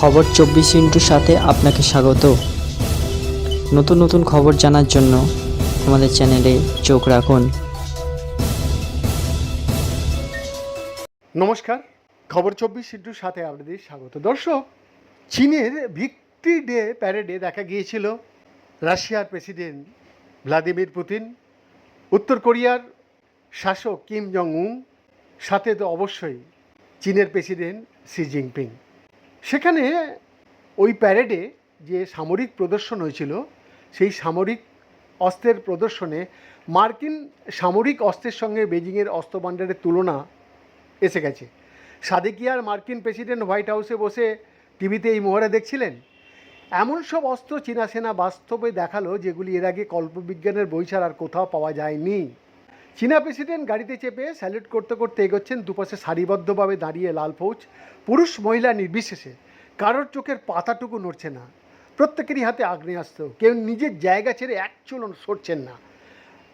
খবর চব্বিশ ইন্টুর সাথে আপনাকে স্বাগত। নতুন নতুন খবর জানার জন্য আমাদের চ্যানেলে চোখ রাখুন। নমস্কার, খবর চব্বিশ ইন্টুর সাথে আপনাদের স্বাগত। দর্শক, চীনের ভিক্টরি ডে প্যারেডে দেখা গিয়েছিল রাশিয়ার প্রেসিডেন্ট ভ্লাদিমির পুতিন, উত্তর কোরিয়ার শাসক কিম জং উন, সাথে তো অবশ্যই চীনের প্রেসিডেন্ট শি জিনপিং। সেখানে ওই প্যারেডে যে সামরিক প্রদর্শন হয়েছিল, সেই সামরিক অস্ত্রের প্রদর্শনে মার্কিন সামরিক অস্ত্রের সঙ্গে বেজিংয়ের অস্ত্রভাণ্ডারের তুলনা এসে গেছে। সাদেকিয়ার মার্কিন প্রেসিডেন্ট হোয়াইট হাউসে বসে টিভিতে এই মহড়া দেখছিলেন। এমন সব অস্ত্র চীনা সেনা বাস্তবে দেখাল যেগুলি এর আগে কল্পবিজ্ঞানের বই ছাড়া আর কোথাও পাওয়া যায়নি। চীনা প্রেসিডেন্ট গাড়িতে চেপে স্যালুট করতে করতে এগোচ্ছেন দুপাশে সারিবদ্ধভাবে দাঁড়িয়ে লাল ফৌজ। পুরুষ মহিলা নির্বিশেষে কারোর চোখের পাতাটুকু নড়ছে না। প্রত্যেকেরই হাতে আগ্নেয়াস্ত্র। কেউ নিজের জায়গা ছেড়ে এক চুলন সরছেন না।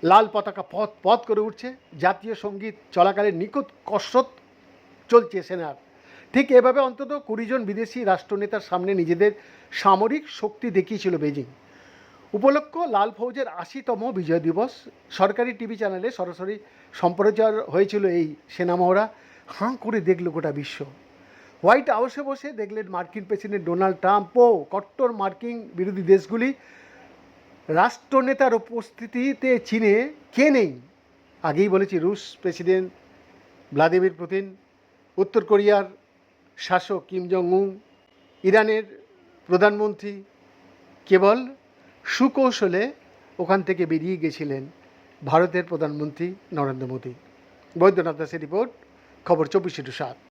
লাল পতাকা পথ পথ করে উঠছে। জাতীয় সংগীত চলাকালে নিখুঁত কসরত চলছে সেনার। ঠিক এভাবে অন্তত কুড়িজন বিদেশি রাষ্ট্রনেতার সামনে নিজেদের সামরিক শক্তি দেখিয়েছিল বেজিং উপলক্ষ লাল ফৌজের আশিতম বিজয় দিবস। সরকারি টিভি চ্যানেলে সরাসরি সম্প্রচার হয়েছিল এই সেনামহড়া। হাঁ করে দেখল গোটা বিশ্ব। হোয়াইট হাউসে বসে দেখলেন মার্কিন প্রেসিডেন্ট ডোনাল্ড ট্রাম্প ও কট্টর মার্কিন বিরোধী দেশগুলি। রাষ্ট্রনেতার উপস্থিতিতে চীনে কে নেই? আগেই বলেছি, রুশ প্রেসিডেন্ট ভ্লাদিমির পুতিন, উত্তর কোরিয়ার শাসক কিম জং উন, ইরানের প্রধানমন্ত্রী কেবল সুকৌশলে ওখান থেকে বেরিয়ে গেছিলেন ভারতের প্রধানমন্ত্রী নরেন্দ্র মোদী। বৈদ্যনাথ দাসের রিপোর্ট, খবর চব্বিশ সাত।